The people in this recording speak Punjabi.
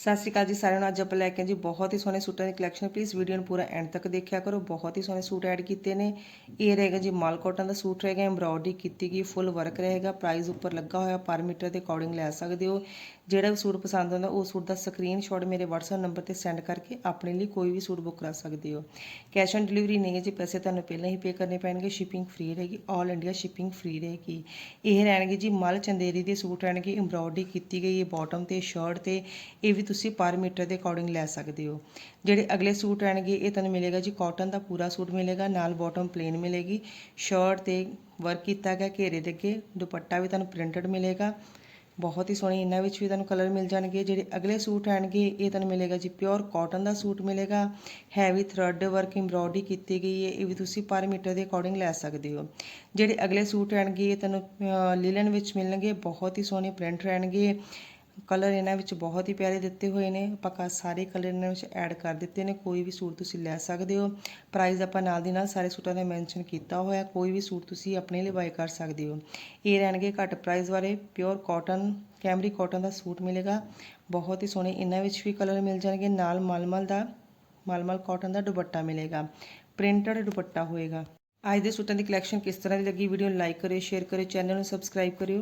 ਸਤਿ ਸ਼੍ਰੀ ਅਕਾਲ ਜੀ, ਸਾਰਿਆਂ ਨੂੰ ਅੱਜ ਆਪਾਂ ਲੈ ਕੇ ਜੀ ਬਹੁਤ ਹੀ ਸੋਹਣੇ ਸੂਟਾਂ ਦੀ ਕਲੈਕਸ਼ਨ ਪਲੀਜ਼ ਵੀਡੀਓ ਨੂੰ ਪੂਰਾ ਐਂਡ ਤੱਕ ਦੇਖਿਆ ਕਰੋ। ਬਹੁਤ ਹੀ ਸੋਹਣੇ ਸੂਟ ਐਡ ਕੀਤੇ ਨੇ। ਇਹ ਰਹੇਗਾ ਜੀ ਮਾਲ ਕਾਟਨ ਦਾ ਸੂਟ ਰਹੇਗਾ ਐਮਬ੍ਰੋਇਡਰੀ ਕੀਤੀ ਗਈ ਫੁੱਲ ਵਰਕ ਰਹੇਗਾ। ਪ੍ਰਾਈਸ ਉੱਪਰ ਲੱਗਾ ਹੋਇਆ ਪਰ ਮੀਟਰ ਦੇ ਅਕੋਰਡਿੰਗ ਲੈ ਸਕਦੇ ਹੋ। ਜਿਹੜਾ ਵੀ ਸੂਟ ਪਸੰਦ ਆਉਂਦਾ, ਉਹ ਸੂਟ ਦਾ ਸਕਰੀਨਸ਼ਾਟ ਮੇਰੇ WhatsApp ਨੰਬਰ ਤੇ ਸੈਂਡ ਕਰਕੇ ਆਪਣੇ ਲਈ ਕੋਈ ਵੀ ਸੂਟ ਬੁੱਕ ਕਰਾ ਸਕਦੇ ਹੋ। ਕੈਸ਼ ਔਨ ਡਿਲੀਵਰੀ ਨਹੀਂ ਹੈ ਜੀ, ਪੈਸੇ ਤੁਹਾਨੂੰ ਪਹਿਲਾਂ ਹੀ ਪੇ ਕਰਨੇ ਪੈਣਗੇ। ਸ਼ਿਪਿੰਗ ਫ੍ਰੀ ਰਹੇਗੀ 올 ਇੰਡੀਆ ਸ਼ਿਪਿੰਗ ਫ੍ਰੀ ਰਹੇਗੀ। ਇਹ ਰਹਿਣਗੇ ਜੀ ਮਲ ਚੰਦੇਰੀ ਦੇ ਸੂਟ ਰਹਿਣਗੇ ਐਮਬ੍ਰੋਇਡਰੀ ਕੀਤੀ ਗਈ ਹੈ ਬਾਟਮ ਤੇ ਸ਼ਰਟ ਤੇ। ਇਹ ਵੀ ਤੁਸੀਂ ਪਰ ਮੀਟਰ ਦੇ ਅਕੋਰਡਿੰਗ ਲੈ ਸਕਦੇ ਹੋ। ਜਿਹੜੇ ਅਗਲੇ ਸੂਟ ਰਹਿਣਗੇ, ਇਹ ਤੁਹਾਨੂੰ ਮਿਲੇਗਾ ਜੀ ਕਾਟਨ ਦਾ ਪੂਰਾ ਸੂਟ ਮਿਲੇਗਾ, ਨਾਲ ਬਾਟਮ ਪਲੇਨ ਮਿਲੇਗੀ। ਸ਼ਰਟ ਤੇ ਵਰਕ ਕੀਤਾ ਗਿਆ, ਘੇਰੇ ਦੇ ਅੱਗੇ ਦੁਪੱਟਾ ਵੀ ਤੁਹਾਨੂੰ ਪ੍ਰਿੰਟਡ ਮਿਲੇਗਾ। ਬਹੁਤ ਹੀ ਸੋਹਣੀ ਇਹਨਾਂ ਵਿੱਚ ਵੀ ਤੁਹਾਨੂੰ ਕਲਰ ਮਿਲ ਜਾਣਗੇ। ਜਿਹੜੇ ਅਗਲੇ ਸੂਟ ਆਣਗੇ ਇਹ ਤੁਹਾਨੂੰ ਮਿਲੇਗਾ ਜੀ ਪਿਓਰ ਕਾਟਨ ਦਾ ਸੂਟ ਮਿਲੇਗਾ। ਹੈਵੀ ਥਰੈਡ ਵਰਕ ਐਮਬ੍ਰੋਇਡਰੀ ਕੀਤੀ ਗਈ ਹੈ, ਇਹ ਵੀ ਤੁਸੀਂ ਪਰ ਮੀਟਰ ਦੇ ਅਕੋਰਡਿੰਗ ਲੈ ਸਕਦੇ ਹੋ। ਜਿਹੜੇ ਅਗਲੇ ਸੂਟ ਆਣਗੇ ਇਹ ਤੁਹਾਨੂੰ ਲਿਲਨ ਵਿੱਚ ਮਿਲਣਗੇ। ਬਹੁਤ ਹੀ ਸੋਹਣੇ ਪ੍ਰਿੰਟ ਰਹਿਣਗੇ। ਕਲਰ ਇਹਨਾਂ ਵਿੱਚ ਬਹੁਤ ਹੀ ਪਿਆਰੇ ਦਿੱਤੇ ਹੋਏ ਨੇ। ਆਪਾਂ ਸਾਰੇ ਕਲਰ ਇਹਨਾਂ ਵਿੱਚ ਐਡ ਕਰ ਦਿੱਤੇ ਨੇ। ਕੋਈ ਵੀ ਸੂਟ ਤੁਸੀਂ ਲੈ ਸਕਦੇ ਹੋ। ਪ੍ਰਾਈਸ ਆਪਾਂ ਨਾਲ ਦੀ ਨਾਲ ਸਾਰੇ ਸੂਟਾਂ ਦਾ ਮੈਂਸ਼ਨ ਕੀਤਾ ਹੋਇਆ। ਕੋਈ ਵੀ ਸੂਟ ਤੁਸੀਂ ਆਪਣੇ ਲਈ ਬਾਈ ਕਰ ਸਕਦੇ ਹੋ। ਇਹ ਰਹਿਣਗੇ ਘੱਟ ਪ੍ਰਾਈਸ ਵਾਲੇ। ਪਿਓਰ ਕਾਟਨ ਕੈਮਰੀ ਕਾਟਨ ਦਾ ਸੂਟ ਮਿਲੇਗਾ। ਬਹੁਤ ਹੀ ਸੋਹਣੇ ਇਹਨਾਂ ਵਿੱਚ ਵੀ ਕਲਰ ਮਿਲ ਜਾਣਗੇ। ਨਾਲ ਮਲਮਲ ਦਾ, ਮਲਮਲ ਕਾਟਨ ਦਾ ਦੁਪੱਟਾ ਮਿਲੇਗਾ। ਪ੍ਰਿੰਟਡ ਦੁਪੱਟਾ ਹੋਏਗਾ। ਅੱਜ ਦੇ ਸੂਟਾਂ ਦੀ ਕਲੈਕਸ਼ਨ ਕਿਸ ਤਰ੍ਹਾਂ ਦੀ ਲੱਗੀ? ਵੀਡੀਓ ਨੂੰ ਲਾਈਕ ਕਰਿਓ, ਸ਼ੇਅਰ ਕਰਿਓ, ਚੈਨਲ ਨੂੰ ਸਬਸਕ੍ਰਾਈਬ ਕਰਿਓ।